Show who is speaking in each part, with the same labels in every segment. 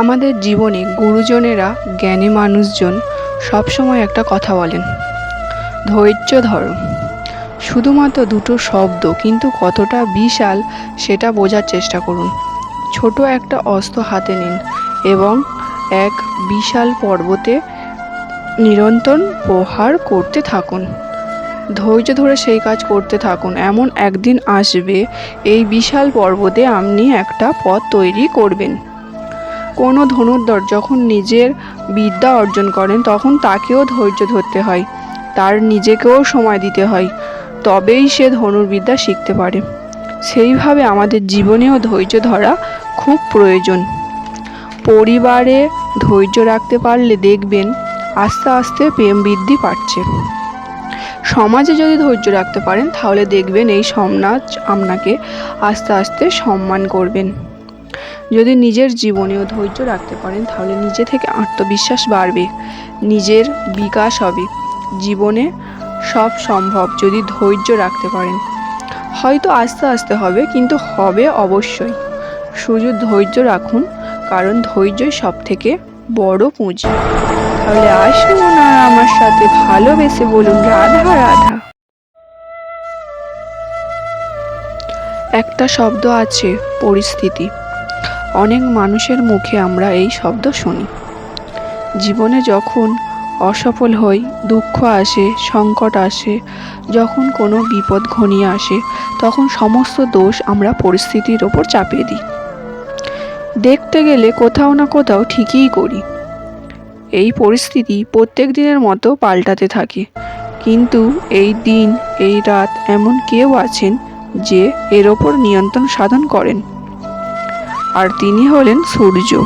Speaker 1: আমাদের জীবনে গুরুজনেরা জ্ঞানী মানুষজন সবসময় একটা কথা বলেন, ধৈর্য ধরো। শুধুমাত্র দুটো শব্দ, কিন্তু কতটা বিশাল সেটা বোঝার চেষ্টা করুন। ছোট একটা অস্ত্র হাতে নিন এবং এক বিশাল পর্বতে নিরন্তর প্রহার করতে থাকুন। ধৈর্য ধরে সেই কাজ করতে থাকুন। এমন একদিন আসবে, এই বিশাল পর্বতে আপনি একটা পথ তৈরি করবেন। কোনো ধনুর্ধর যখন নিজের বিদ্যা অর্জন করেন, তখন তাকেও ধৈর্য ধরতে হয়। তার নিজেকেও সময় দিতে হয়। তবেই সে ধনুর্বিদ্যা শিখতে পারে। সেইভাবে আমাদের জীবনেও ধৈর্য ধরা খুব প্রয়োজন। পরিবারে ধৈর্য রাখতে পারলে দেখবেন আস্তে আস্তে প্রেম বৃদ্ধি পাচ্ছে। সমাজে যদি ধৈর্য রাখতে পারেন, তাহলে দেখবেন এই সমাজ আপনাকে আস্তে আস্তে সম্মান করবেন। যদি নিজের জীবনেও ধৈর্য রাখতে পারেন, তাহলে নিজে থেকে আত্মবিশ্বাস বাড়বে, নিজের বিকাশ হবে। জীবনে সব সম্ভব যদি ধৈর্য রাখতে পারেন। হয়তো আস্তে আস্তে হবে, কিন্তু হবে অবশ্যই। শুধু ধৈর্য রাখুন, কারণ ধৈর্যই সব থেকে বড় পুঁজি। তাহলে আসুন আর আমার সাথে ভালোবেসে বলুন, রাধা রাধা। একটা শব্দ আছে, পরিস্থিতি। অনেক মানুষের মুখে আমরা এই শব্দ শুনি। জীবনে যখন অসফল হই, দুঃখ আসে, সংকট আসে, যখন কোনো বিপদ ঘনিয়ে আসে, তখন সমস্ত দোষ আমরা পরিস্থিতির ওপর চাপিয়ে দিই। দেখতে গেলে কোথাও না কোথাও ঠিকই করি। এই পরিস্থিতি প্রত্যেক দিনের মতো পাল্টাতে থাকে। কিন্তু এই দিন, এই রাত এমন কেউ আছেন যে এর ওপর নিয়ন্ত্রণ সাধন করেন। আর তিনি হলেন সূর্য।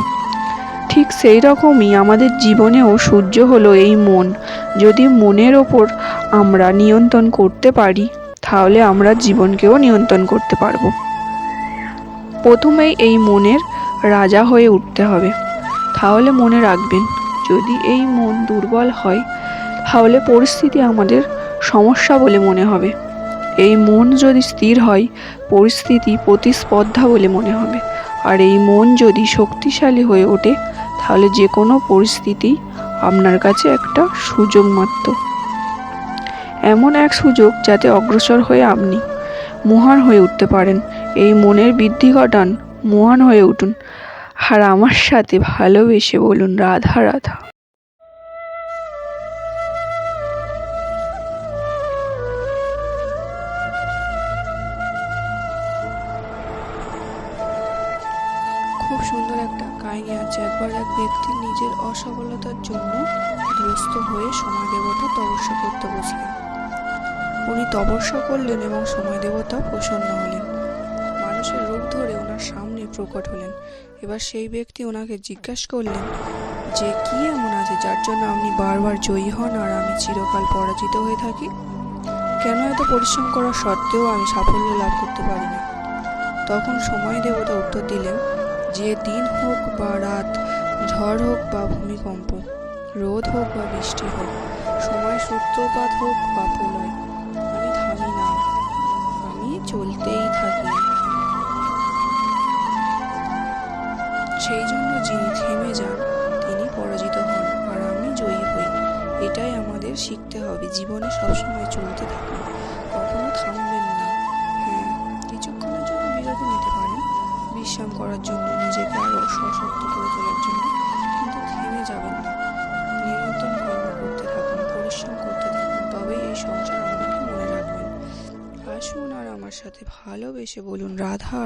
Speaker 1: ঠিক সেই রকমই আমাদের জীবনেও সূর্য হলো এই মন। যদি মনের ওপর আমরা নিয়ন্ত্রণ করতে পারি, তাহলে আমরা জীবনকেও নিয়ন্ত্রণ করতে পারব। প্রথমেই এই মনের রাজা হয়ে উঠতে হবে। তাহলে মনে রাখবেন, যদি এই মন দুর্বল হয়, তাহলে পরিস্থিতি আমাদের সমস্যা বলে মনে হবে। এই মন যদি স্থির হয়, পরিস্থিতি প্রতিস্পর্ধা বলে মনে হবে। আর এই মন যদি শক্তিশালী হয়ে ওঠে, তাহলে যে কোনো পরিস্থিতি আপনার কাছে একটা সুযোগ মাত্র। এমন এক সুযোগ যাতে অগ্রসর হয়ে আপনি মহান হয়ে উঠতে পারেন। এই মনের বৃদ্ধি ঘটান, মহান হয়ে উঠুন। আর আমার সাথে ভালোবেসে বলুন, রাধা রাধা। সুন্দর একটা কাহিনী আছে। একবার এক ব্যক্তি নিজের অসফলতার জন্য গ্রস্ত হয়ে সময় দেবতা তপস্যা করতে বসলেন। উনি তপস্যা করলেন এবং সময় দেবতা প্রসন্ন হলেন। মানুষের রূপ ধরে ওনার সামনে প্রকট হলেন। এবার সেই ব্যক্তি ওনাকে জিজ্ঞাসা করলেন, যে কি এমন আছে যার জন্য আপনি বারবার জয়ী হন আর আমি চিরকাল পরাজিত হয়ে থাকি? কেন এত পরিশ্রম করা সত্ত্বেও আমি সাফল্য লাভ করতে পারি না? তখন সময় দেবতা উত্তর দিলেন যে দিন হোক বা রাত, ঝড় হোক বা ভূমিকম্প, রোদ হোক বা বৃষ্টি হোক, সময় সূত্রপাত হোক বা প্রলয়, আমি থামি না, আমি চলতেই থাকি। সেই জন্য যিনি থেমে যান, তিনি পরাজিত হন, আর আমি জয়ী হই। এটাই আমাদের শিখতে হবে, জীবনে সবসময় চলতে থাকুন, কখনো থামবেন না। হ্যাঁ কিছুক্ষণের জন্য বিরতি নিতে পারেন, বিশ্রাম করার জন্য। নিজেকে আরও সশক্ত করে তোলার জন্য কিন্তু থেমে যাবেন না। নিরন্তর কর্ম করতে থাকুন, পরিশ্রম করতে থাকুন, তবেই এই সংসার আপনাকে মনে রাখবেন আসুন আর আমার সাথে ভালোবেসে বলুন রাধা।